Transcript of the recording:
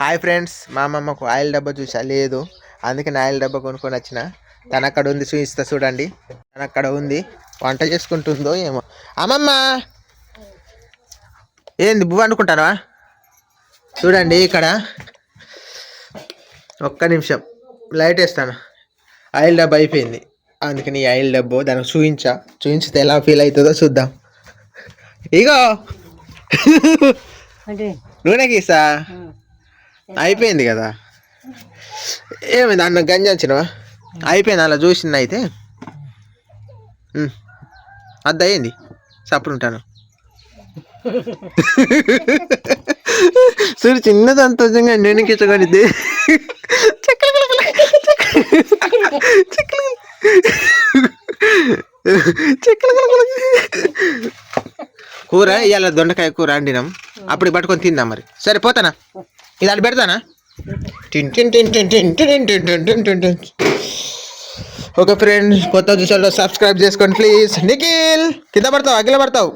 Hi friends మా అమ్మమ్మకు oil డబ్బా చూసా లేదు. అందుకే నా ఆయిల్ డబ్బా కొనుక్కొని వచ్చిన. తన అక్కడ ఉంది చూపిస్తా చూడండి. తన అక్కడ ఉంది. వంట చేసుకుంటుందో ఏమో. అమ్మమ్మ! ఏంది బువ్వ అనుకుంటారా చూడండి ఇక్కడ. ఒక్క నిమిషం. లైట్ వేస్తాను. ఆయిల్ డబ్బా అయిపోయింది. అందుకని ఆయిల్ డబ్బు దానికి చూయించా చూయించితే ఎలా ఫీల్ అవుతుందో చూద్దాం. ఇగో! నూనె గీసా? అయిపోయింది. కదా? ఏమైంది? అన్న గంజాంచినవా అయిపోయింది అలా చూసింది అయితే. ఉమ్. అద్ద అయ్యింది సప్పుడు ఉంటాను చూడు చిన్న సంతోషంగా నేను కిచ్చగొనిద్ది కూర ఇవాళ దొండకాయ కూర వండినాం. అప్పుడు పట్టుకొని తిందాం మరి. సరే పోతానా? ఇది అటు పెడతానా ఓకే ఫ్రెండ్స్ కొత్త చూసారు సబ్స్క్రైబ్ చేసుకోండి ప్లీజ్ నిఖిల్ కింద పడతావు అఖిల పడతావు